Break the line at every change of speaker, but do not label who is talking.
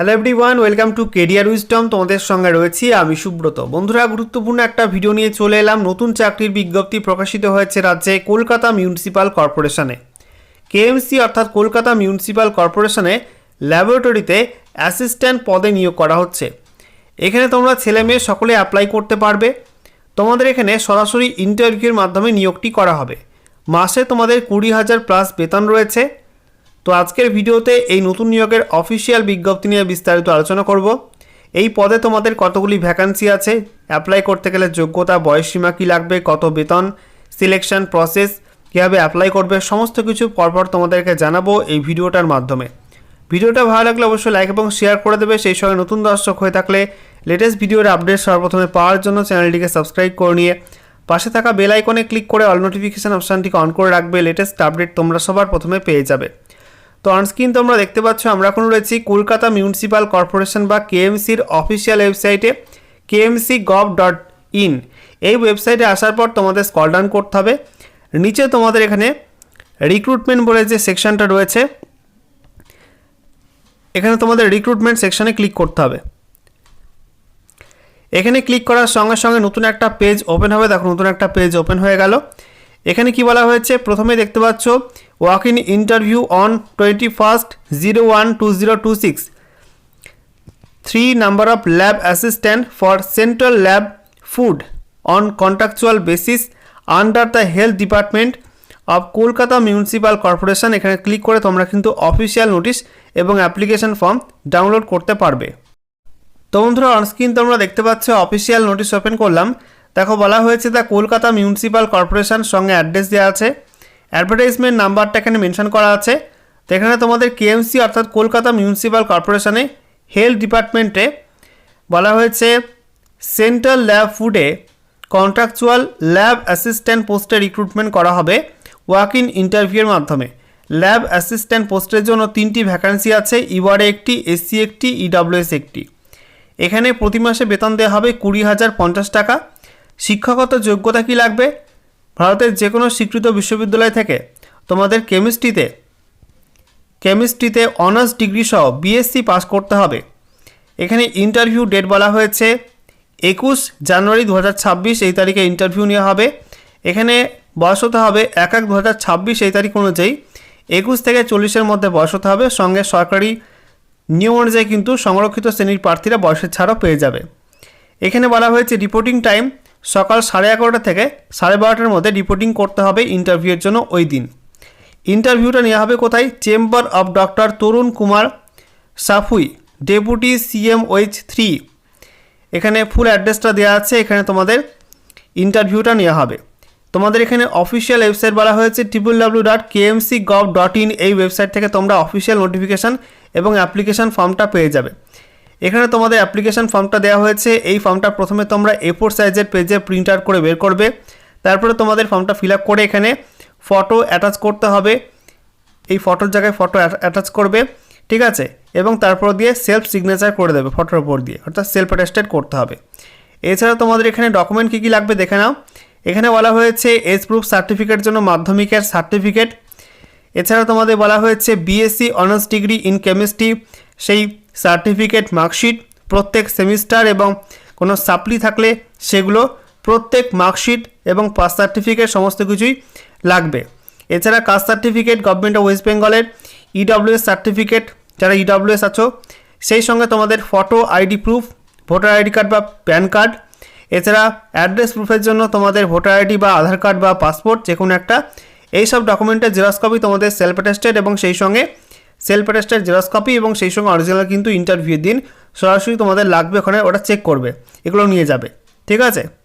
Hello everyone welcome to career wisdom তোমাদের সঙ্গে রয়েছি আমি সুব্রত। বন্ধুরা, গুরুত্বপূর্ণ একটা ভিডিও নিয়ে চলে এলাম। নতুন চাকরির বিজ্ঞপ্তি প্রকাশিত হয়েছে রাজ্যে কলকাতা মিউনিসিপ্যাল কর্পোরেশনে কেএমসি অর্থাৎ কলকাতা মিউনিসিপ্যাল কর্পোরেশনে ল্যাবরেটরিতে অ্যাসিস্ট্যান্ট পদে নিয়োগ করা হচ্ছে। এখানে তোমরা ছেলে মেয়ে সকলে অ্যাপ্লাই করতে পারবে। তোমাদের এখানে সরাসরি ইন্টারভিউর মাধ্যমে নিয়োগটি করা হবে। মাসে তোমাদের কুড়ি হাজার প্লাস বেতন রয়েছে। তো আজকের ভিডিওতে এই নতুন নিয়োগের অফিসিয়াল বিজ্ঞপ্তি নিয়ে বিস্তারিত আলোচনা করব। এই পদে তোমাদের কতগুলি ভ্যাকান্সি আছে? অ্যাপ্লাই করতে গেলে যোগ্যতা বয়সসীমা কী লাগবে, কত বেতন সিলেকশন প্রসেস কীভাবে অ্যাপ্লাই করবে, সমস্ত কিছু পরপর তোমাদেরকে জানাব এই ভিডিওটার মাধ্যমে। ভিডিওটা ভালো লাগলে অবশ্যই লাইক এবং শেয়ার করে দেবে। সেই সঙ্গে নতুন দর্শক হয়ে থাকলে লেটেস্ট ভিডিওর আপডেট সর্বপ্রথমে পাওয়ার জন্য চ্যানেলটিকে সাবস্ক্রাইব করে নিয়ে পাশে থাকা বেল আইকনে ক্লিক করে অল নোটিফিকেশান অপশানটিকে অন করে রাখবে। লেটেস্ট আপডেট তোমরা সবার প্রথমে পেয়ে যাবে। তো অনস্ক্রিন তোমরা দেখতে পাচ্ছ, আমরা এখন রয়েছি কলকাতা মিউনিসিপ্যাল কর্পোরেশন বা কেএমসির অফিসিয়াল ওয়েবসাইটে কেএমসি গভ ডট ইন এই ওয়েবসাইটে আসার পর তোমাদের স্কল ডাউন করতে হবে। নিচে তোমাদের এখানে রিক্রুটমেন্ট বলে যে সেকশনটা রয়েছে, এখানে তোমাদের রিক্রুটমেন্ট সেকশনে ক্লিক করতে হবে। এখানে ক্লিক করার সঙ্গে সঙ্গে নতুন একটা পেজ ওপেন হবে। দেখো, নতুন একটা পেজ ওপেন হয়ে গেল। এখানে কি বলা হয়েছে? প্রথমে দেখতে পাচ্ছ walk in interview on twenty first zero one two zero two six three number of lab assistant for central lab food on contractual basis under the health department of Kolkata municipal corporation এখানে click করে তোমরা কিন্তু official notice এবং application form download করতে পারবে। তো বন্ধুরা onscreen তোমরা দেখতে পাচ্ছ অফিসিয়াল নোটিশ ওপেন করলাম। দেখো, বলা হয়েছে দ্য কলকাতা মিউনিসিপ্যাল কর্পোরেশন সঙ্গে অ্যাড্রেস দেওয়া আছে। অ্যাডভার্টাইজমেন্ট নাম্বারটা এখানে মেনশন করা আছে। তো এখানে তোমাদের কেএমসি অর্থাৎ কলকাতা মিউনিসিপ্যাল কর্পোরেশনে হেলথ ডিপার্টমেন্টে বলা হয়েছে সেন্ট্রাল ল্যাব ফুডে কন্ট্রাকচুয়াল ল্যাব অ্যাসিস্ট্যান্ট পোস্টে রিক্রুটমেন্ট করা হবে ওয়াক ইন ইন্টারভিউয়ের মাধ্যমে। ল্যাব অ্যাসিস্ট্যান্ট পোস্টের জন্য তিনটি ভ্যাকান্সি আছে ইওয়ারে একটি এসসি একটি ইডাব্লিউএস একটি। এখানে প্রতি মাসে বেতন দেওয়া হবে কুড়ি হাজার পঞ্চাশ টাকা। শিক্ষাগত যোগ্যতা কি লাগবে? ভারতের যে কোনো স্বীকৃত বিশ্ববিদ্যালয় থেকে তোমাদের কেমিস্ট্রিতে কেমিস্ট্রিতে অনার্স ডিগ্রি সহ বিএসসি পাস করতে হবে। এখানে ইন্টারভিউ ডেট বলা হয়েছে একুশ জানুয়ারি দু হাজার ছাব্বিশ, এই তারিখে ইন্টারভিউ নেওয়া হবে। এখানে বয়স হতে হবে এক এক দু এই তারিখ অনুযায়ী একুশ থেকে চল্লিশের মধ্যে বয়স হতে হবে। সঙ্গে সরকারি নিয়ম অনুযায়ী কিন্তু সংরক্ষিত শ্রেণির প্রার্থীরা বয়সের ছাড়ও পেয়ে যাবে। এখানে বলা হয়েছে রিপোর্টিং টাইম সকাল সাড়ে এগারোটা থেকে সাড়ে বারোটার মধ্যে রিপোর্টিং করতে হবে ইন্টারভিউয়ের জন্য ওই দিন। ইন্টারভিউটা নেওয়া হবে কোথায়? Chamber of doctor Tarun Kumar Safui deputy CM OH three এখানে ফুল অ্যাড্রেসটা দেওয়া আছে, এখানে তোমাদের ইন্টারভিউটা নেওয়া হবে। তোমাদের এখানে অফিসিয়াল ওয়েবসাইট বলা হয়েছে triple W dot KMC gov dot in এই ওয়েবসাইট থেকে তোমরা অফিসিয়াল নোটিফিকেশান এবং অ্যাপ্লিকেশান ফর্মটা পেয়ে যাবে। এখানে তোমাদের অ্যাপ্লিকেশান ফর্মটা দেওয়া হয়েছে। এই ফর্মটা প্রথমে তোমরা এ ফোর সাইজের পেজে প্রিন্ট আউট করে বের করবে। তারপরে তোমাদের ফর্মটা ফিল আপ করে এখানে ফটো অ্যাটাচ করতে হবে। এই ফটোর জায়গায় ফটো অ্যাটাচ করবে, ঠিক আছে? এবং তারপর দিয়ে সেলফ সিগনেচার করে দেবে ফটোর উপর দিয়ে, অর্থাৎ সেলফ অ্যাটাস্টেড করতে হবে। এছাড়া তোমাদের এখানে ডকুমেন্ট কী কী লাগবে দেখে নাও। এখানে বলা হয়েছে এজ প্রুফ সার্টিফিকেট জন্য মাধ্যমিকের সার্টিফিকেট এছাড়া তোমাদের বলা হয়েছে BSc honours degree in chemistry সেই সার্টিফিকেট, মার্কশিট প্রত্যেক সেমিস্টার এবং কোনো সাপ্লি থাকলে সেগুলো প্রত্যেক মার্কশিট এবং পাস সার্টিফিকেট সমস্ত কিছুই লাগবে। এছাড়া caste certificate government of west বেঙ্গলের ইডব্লিউএস সার্টিফিকেট, যারা ইডব্লিউএস আছো, সেই সঙ্গে তোমাদের photo, ID proof, voter ID card বা প্যান কার্ড। এছাড়া অ্যাড্রেস প্রুফের জন্য তোমাদের ভোটার আইডি বা আধার কার্ড বা পাসপোর্ট যে কোনো একটা। এই সব ডকুমেন্টের জেরক্স কপি তোমাদের সেলফ অ্যাটেস্টেড এবং সেই সঙ্গে সেলফ অ্যাটাস্টার জেরক্স কপি এবং সেই সঙ্গে অরিজিনাল কিন্তু ইন্টারভিউ দিন। সরাসরি তোমাদের লাগবে ওখানে, ওটা চেক করবে। এগুলো নিয়ে যাবে। ঠিক আছে?